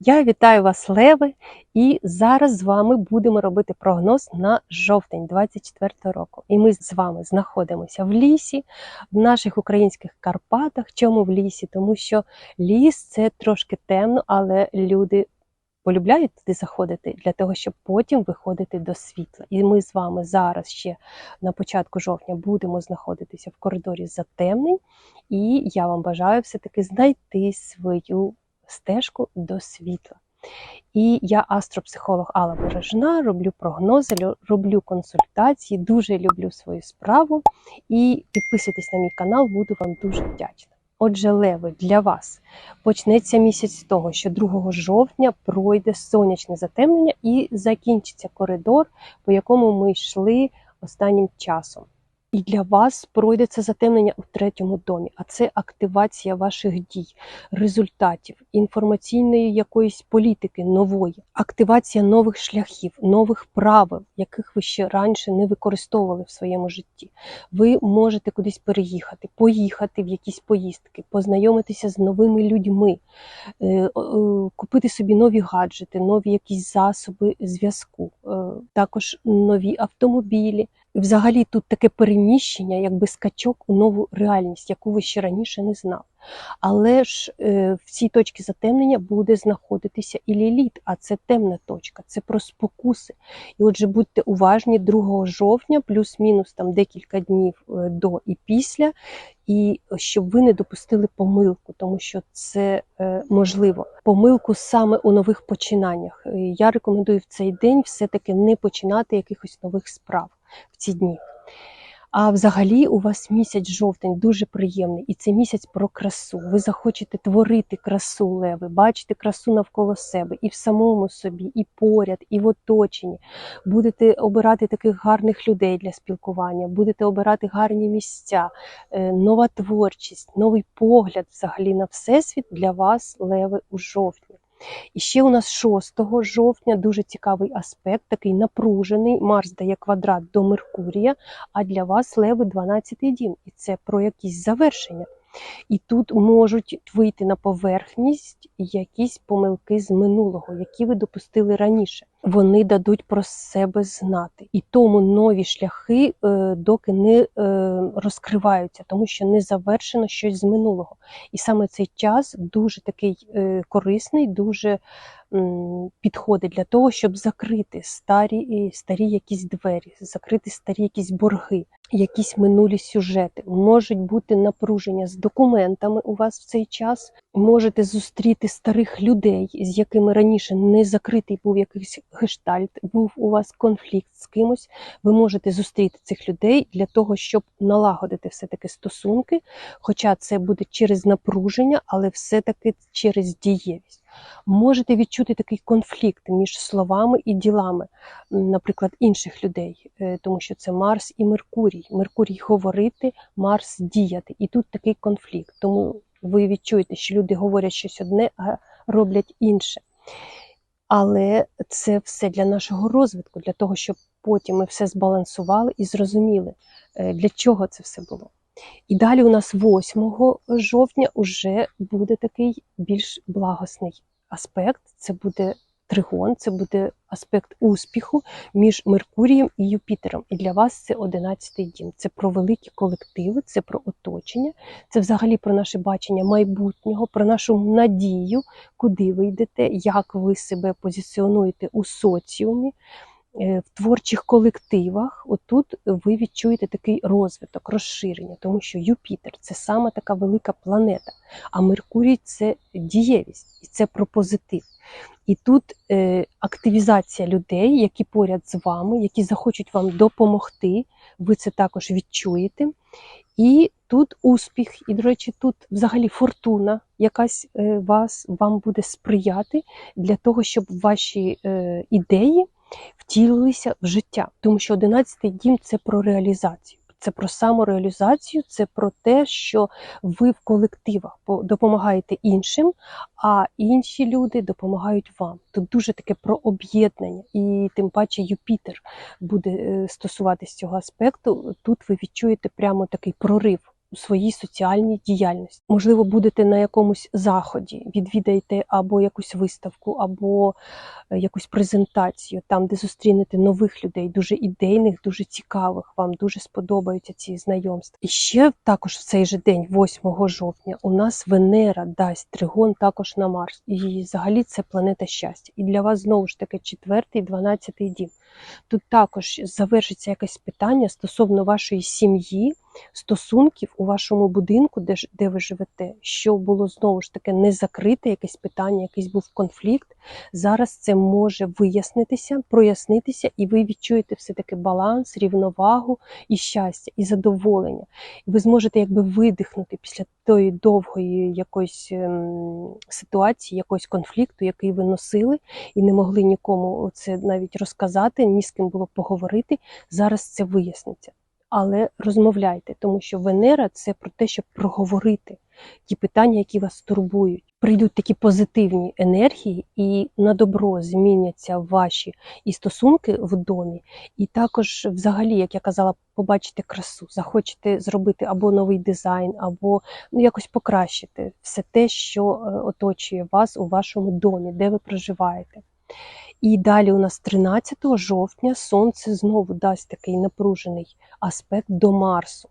Я вітаю вас, Леви, і зараз з вами будемо робити прогноз на жовтень 24 року. І ми з вами знаходимося в лісі, в наших українських Карпатах. Чому в лісі? Тому що ліс це трошки темно, але люди полюбляють туди заходити для того, щоб потім виходити до світла. І ми з вами зараз ще на початку жовтня будемо знаходитися в коридорі затемнень, і я вам бажаю все-таки знайти свою стежку до світла. І я астропсихолог Алла Бережна, роблю прогнози, роблю консультації, дуже люблю свою справу. І підписуйтесь на мій канал, буду вам дуже вдячна. Отже, леви, для вас почнеться місяць з того, що 2 жовтня пройде сонячне затемнення і закінчиться коридор, по якому ми йшли останнім часом. І для вас пройде це затемнення у третьому домі, а це активація ваших дій, результатів, інформаційної якоїсь політики нової, активація нових шляхів, нових правил, яких ви ще раніше не використовували в своєму житті. Ви можете кудись переїхати, поїхати в якісь поїздки, познайомитися з новими людьми, е, е, купити собі нові гаджети, нові якісь засоби зв'язку, е, також нові автомобілі. І Взагалі тут таке переміщення, якби скачок у нову реальність, яку ви ще раніше не знали. Але ж е, в цій точці затемнення буде знаходитися і ліліт, а це темна точка, це про спокуси. І отже, будьте уважні 2 жовтня, плюс-мінус там декілька днів е, до і після, і щоб ви не допустили помилку, тому що це е, можливо. Помилку саме у нових починаннях. Я рекомендую в цей день все-таки не починати якихось нових справ в ці дні. А взагалі у вас місяць жовтень дуже приємний, і це місяць про красу. Ви захочете творити красу, леви, бачити красу навколо себе і в самому собі, і поряд, і в оточенні. Будете обирати таких гарних людей для спілкування, будете обирати гарні місця, е, нова творчість, новий погляд взагалі на всесвіт для вас, леви, у жовтні. І ще у нас 6 жовтня дуже цікавий аспект, такий напружений. Марс дає квадрат до Меркурія, а для вас леви 12 дім, і це про якісь завершення. І тут можуть вийти на поверхність якісь помилки з минулого, які ви допустили раніше. Вони дадуть про себе знати. І тому нові шляхи е, доки не е, розкриваються, тому що не завершено щось з минулого. І саме цей час дуже такий е, корисний, дуже підходить для того, щоб закрити старі, старі якісь двері, закрити старі якісь борги, якісь минулі сюжети. Можуть бути напруження з документами у вас в цей час. Можете зустріти старих людей, з якими раніше не закритий був якийсь гештальт, був у вас конфлікт з кимось. Ви можете зустріти цих людей для того, щоб налагодити все-таки стосунки, хоча це буде через напруження, але все-таки через дієвість. Можете відчути такий конфлікт між словами і ділами, наприклад, інших людей, е, тому що це Марс і Меркурій. Меркурій говорити, Марс діяти. І тут такий конфлікт. Тому ви відчуєте, що люди говорять щось одне, а роблять інше. Але це все для нашого розвитку, для того, щоб потім ми все збалансували і зрозуміли, е, для чого це все було. І далі у нас 8 жовтня вже буде такий більш благосний аспект. Це буде тригон, це буде аспект успіху між Меркурієм і Юпітером. І для вас це 11-й дім. Це про великі колективи, це про оточення, це взагалі про наше бачення майбутнього, про нашу надію, куди ви йдете, як ви себе позиціонуєте у соціумі. Е, В творчих колективах, отут ви відчуєте такий розвиток, розширення, тому що Юпітер це саме така велика планета, а Меркурій це дієвість, і це про позитив. І тут е, активізація людей, які поряд з вами, які захочуть вам допомогти, ви це також відчуєте. І тут успіх, і, до речі, тут взагалі фортуна якась е, вас, вам буде сприяти для того, щоб ваші е, ідеї втілилися в життя. Тому що 11-й дім це про реалізацію. Це про самореалізацію, це про те, що ви в колективах допомагаєте іншим, а інші люди допомагають вам. Тут дуже таке про об'єднання, і тим паче Юпітер буде е, стосуватись цього аспекту. Тут ви відчуєте прямо такий прорив у своїй соціальній діяльності. Можливо, будете на якомусь заході, відвідаєте або якусь виставку, або е, якусь презентацію, там, де зустрінете нових людей, дуже ідейних, дуже цікавих. Вам дуже сподобаються ці знайомства. І ще також в цей же день, 8 жовтня, у нас Венера дасть тригон також на Марс. І взагалі це планета щастя. І для вас знову ж таки четвертий, дванадцятий дім. Тут також завершиться якесь питання стосовно вашої сім'ї, стосунків у вашому будинку, де, де ви живете, що було знову ж таки не закрите якесь питання, якийсь був конфлікт. Зараз це може вияснитися, прояснитися, і ви відчуєте все-таки баланс, рівновагу і щастя, і задоволення. Ви зможете якби видихнути після тої довгої якоїсь ем, ситуації, якогось конфлікту, який ви носили, і не могли нікому це навіть розказати, ні з ким було поговорити. Зараз це виясниться. Але розмовляйте, тому що Венера це про те, щоб проговорити ті питання, які вас турбують. Прийдуть такі позитивні енергії, і на добро зміняться ваші і стосунки в домі, і також, взагалі, як я казала, побачите красу, захочете зробити або новий дизайн, або ну, якось покращити все те, що е, оточує вас у вашому домі, де ви проживаєте. І далі у нас 13 жовтня сонце знову дасть такий напружений аспект до Марсу.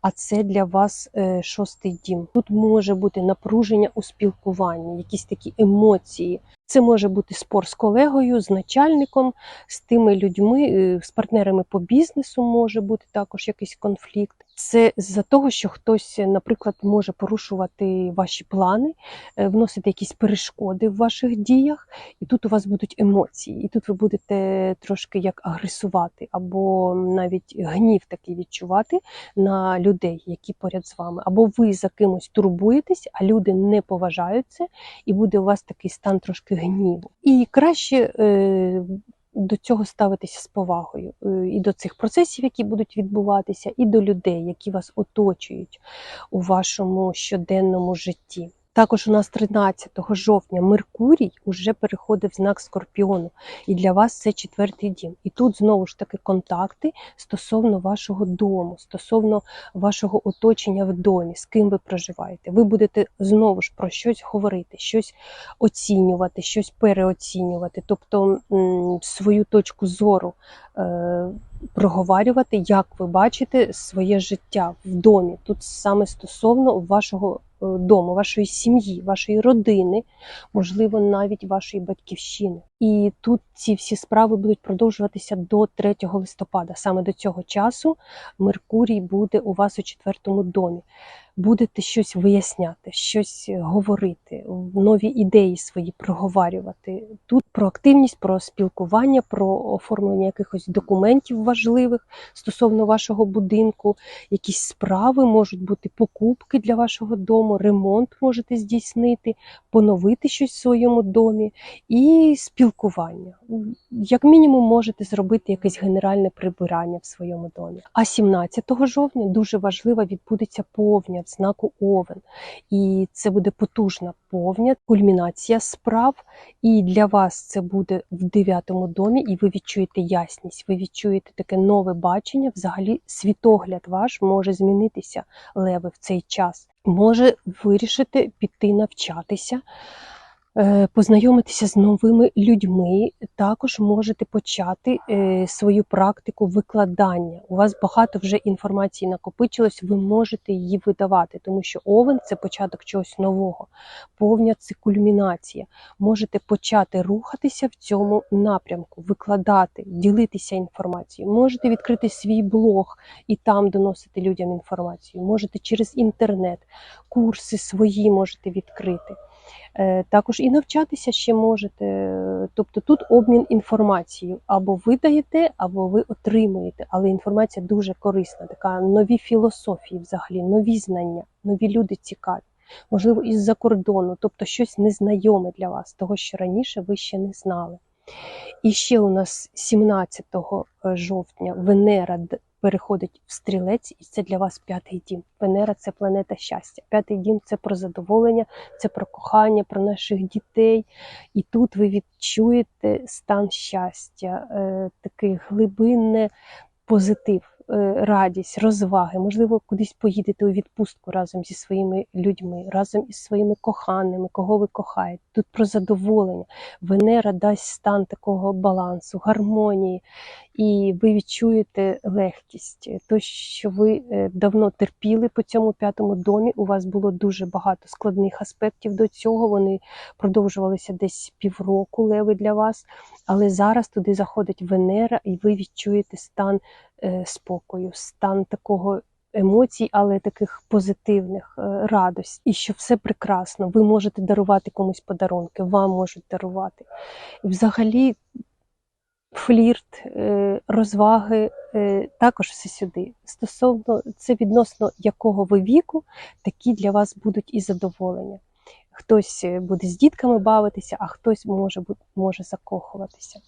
А це для вас е, шостий дім. Тут може бути напруження у спілкуванні, якісь такі емоції. Це може бути спор з колегою, з начальником, з тими людьми, е, з партнерами по бізнесу може бути також якийсь конфлікт. Це з-за того, що хтось, наприклад, може порушувати ваші плани, е, вносити якісь перешкоди в ваших діях, і тут у вас будуть емоції, і тут ви будете трошки як агресувати, або навіть гнів такий відчувати на людей, які поряд з вами, або ви за кимось турбуєтесь, а люди не поважають це, і буде у вас такий стан трошки гніву. І краще. Е, до цього ставитися з повагою е, і до цих процесів, які будуть відбуватися, і до людей, які вас оточують у вашому щоденному житті. Також у нас 13 жовтня Меркурій уже переходить в знак Скорпіону, і для вас це четвертий дім. І тут знову ж таки контакти стосовно вашого дому, стосовно вашого оточення в домі, з ким ви проживаєте. Ви будете знову ж про щось говорити, щось оцінювати, щось переоцінювати, тобто свою точку зору е, проговорювати, як ви бачите своє життя в домі. Тут саме стосовно вашого дому, вашої сім'ї, вашої родини, можливо, навіть вашої батьківщини. І тут ці всі справи будуть продовжуватися до 3 листопада. Саме до цього часу Меркурій буде у вас у четвертому домі. Будете щось виясняти, щось говорити, нові ідеї свої проговарювати. Тут про активність, про спілкування, про оформлення якихось документів важливих стосовно вашого будинку, якісь справи можуть бути покупки для вашого дому, ремонт можете здійснити, поновити щось в своєму домі і спілкування. Як мінімум, можете зробити якесь генеральне прибирання в своєму домі. А 17 жовтня дуже важлива відбудеться повня в знаку Овен. І це буде потужна повня, кульмінація справ. І для вас це буде в дев'ятому домі, і ви відчуєте ясність, ви відчуєте таке нове бачення. Взагалі, світогляд ваш може змінитися, леви, в цей час. Може вирішити піти навчатися. Е, Познайомитися з новими людьми, також можете почати е, свою практику викладання. У вас багато вже інформації накопичилось, ви можете її видавати, тому що овен це початок чогось нового, повня це кульмінація. Можете почати рухатися в цьому напрямку, викладати, ділитися інформацією. Можете відкрити свій блог і там доносити людям інформацію. Можете через інтернет, курси свої можете відкрити. Е, Також і навчатися ще можете. Е, Тобто тут обмін інформацією. Або ви даєте, або ви отримуєте. Але інформація дуже корисна, така нові філософії, взагалі, нові знання, нові люди цікаві. Можливо, із-за кордону, тобто щось незнайоме для вас, того, що раніше ви ще не знали. І ще у нас 17 жовтня Венера переходить в стрілець, і це для вас п'ятий дім. Венера це планета щастя. П'ятий дім це про задоволення, це про кохання, про наших дітей. І тут ви відчуєте стан щастя, е, такий глибинне позитив. е, радість, розваги, можливо, кудись поїдете у відпустку разом зі своїми людьми, разом із своїми коханими, кого ви кохаєте. Тут про задоволення. Венера дасть стан такого балансу, гармонії, і ви відчуєте легкість. То, що ви е, давно терпіли по цьому п'ятому домі, у вас було дуже багато складних аспектів до цього. Вони продовжувалися десь півроку леви для вас. Але зараз туди заходить Венера, і ви відчуєте стан е, спокою, стан такого емоцій, але таких позитивних е, радость, і що все прекрасно. Ви можете дарувати комусь подарунки, вам можуть дарувати. І взагалі. Флірт, е, розваги е, також все сюди. Стосовно це відносно якого ви віку, такі для вас будуть і задоволення. Хтось е, буде з дітками бавитися, а хтось може, може закохуватися.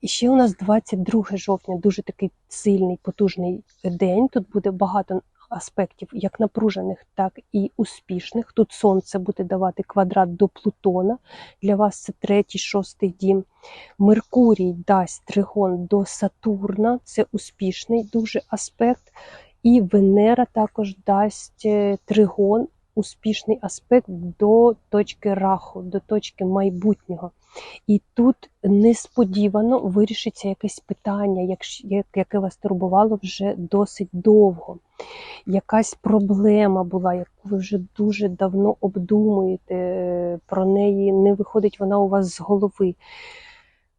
І ще у нас 22 жовтня, дуже такий сильний, потужний день. Тут буде багато аспектів, як напружених, так і успішних. Тут сонце буде давати квадрат до Плутона. Для вас це третій, шостий дім. Меркурій дасть тригон до Сатурна, це успішний дуже аспект. І Венера також дасть е, тригон, успішний аспект до точки раху, до точки майбутнього. І тут несподівано вирішиться якесь питання, яке вас турбувало вже досить довго. Якась проблема була, яку ви вже дуже давно обдумуєте, про неї не виходить вона у вас з голови.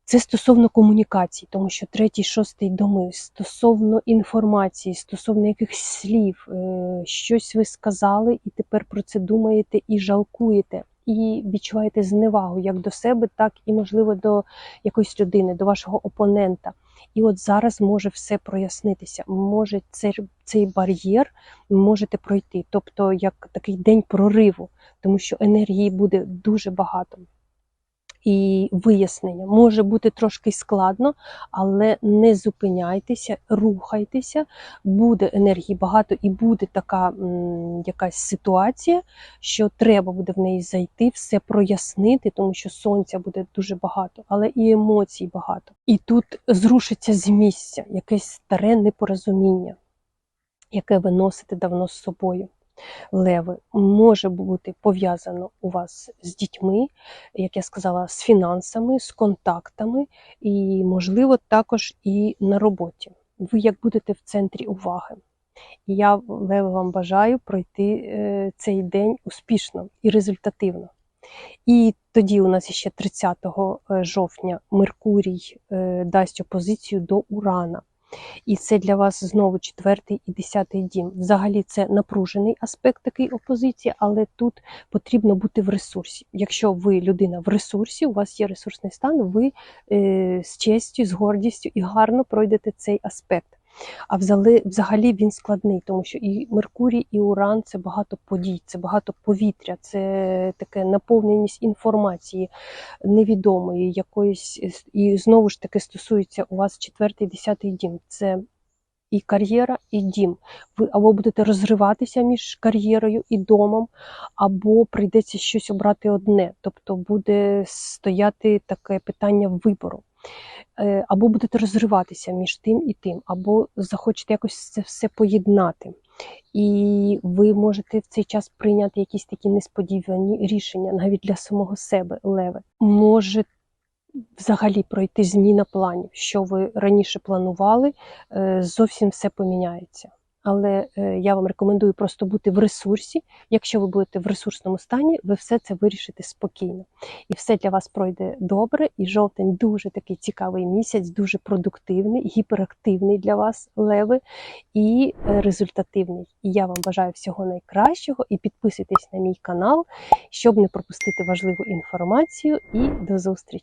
Це стосовно комунікацій, тому що третій, шостий доми, стосовно інформації, стосовно якихось слів, е, щось ви сказали, і тепер про це думаєте і жалкуєте, і відчуваєте зневагу як до себе, так і, можливо, до якоїсь людини, до вашого опонента. І от зараз може все прояснитися. Може цей, цей бар'єр можете пройти, тобто як такий день прориву, тому що енергії буде дуже багато і вияснення. Може бути трошки складно, але не зупиняйтеся, рухайтеся, буде енергії багато і буде така якась ситуація, що треба буде в неї зайти, все прояснити, тому що сонця буде дуже багато, але і емоцій багато. І тут зрушиться з місця якесь старе непорозуміння, яке ви носите давно з собою леви може бути пов'язано у вас з дітьми, як я сказала, з фінансами, з контактами, і, можливо, також і на роботі. Ви як будете в центрі уваги. І я, Леви, вам бажаю пройти е, цей день успішно і результативно. І тоді у нас ще 30 жовтня Меркурій е, дасть опозицію до Урана. І це для вас знову четвертий і десятий дім. Взагалі це напружений аспект такий опозиції, але тут потрібно бути в ресурсі. Якщо ви людина в ресурсі, у вас є ресурсний стан, ви е, з честю, з гордістю і гарно пройдете цей аспект. А взагалі, він складний, тому що і Меркурій, і Уран це багато подій, це багато повітря, це таке наповненість інформації невідомої, якоїсь і знову ж таки стосується у вас четвертий, десятий дім. Це і кар'єра, і дім. Ви або будете розриватися між кар'єрою і домом, або прийдеться щось обрати одне. Тобто буде стояти таке питання вибору. Е, Або будете розриватися між тим і тим, або захочете якось це все поєднати. І ви можете в цей час прийняти якісь такі несподівані рішення навіть для самого себе, леве. Може взагалі пройти зміна планів, що ви раніше планували, е, зовсім все поміняється. Але е, я вам рекомендую просто бути в ресурсі. Якщо ви будете в ресурсному стані, ви все це вирішите спокійно. І все для вас пройде добре. І жовтень дуже такий цікавий місяць, дуже продуктивний, гіперактивний для вас, леви, і е, результативний. І я вам бажаю всього найкращого і підписуйтесь на мій канал, щоб не пропустити важливу інформацію. І до зустрічі!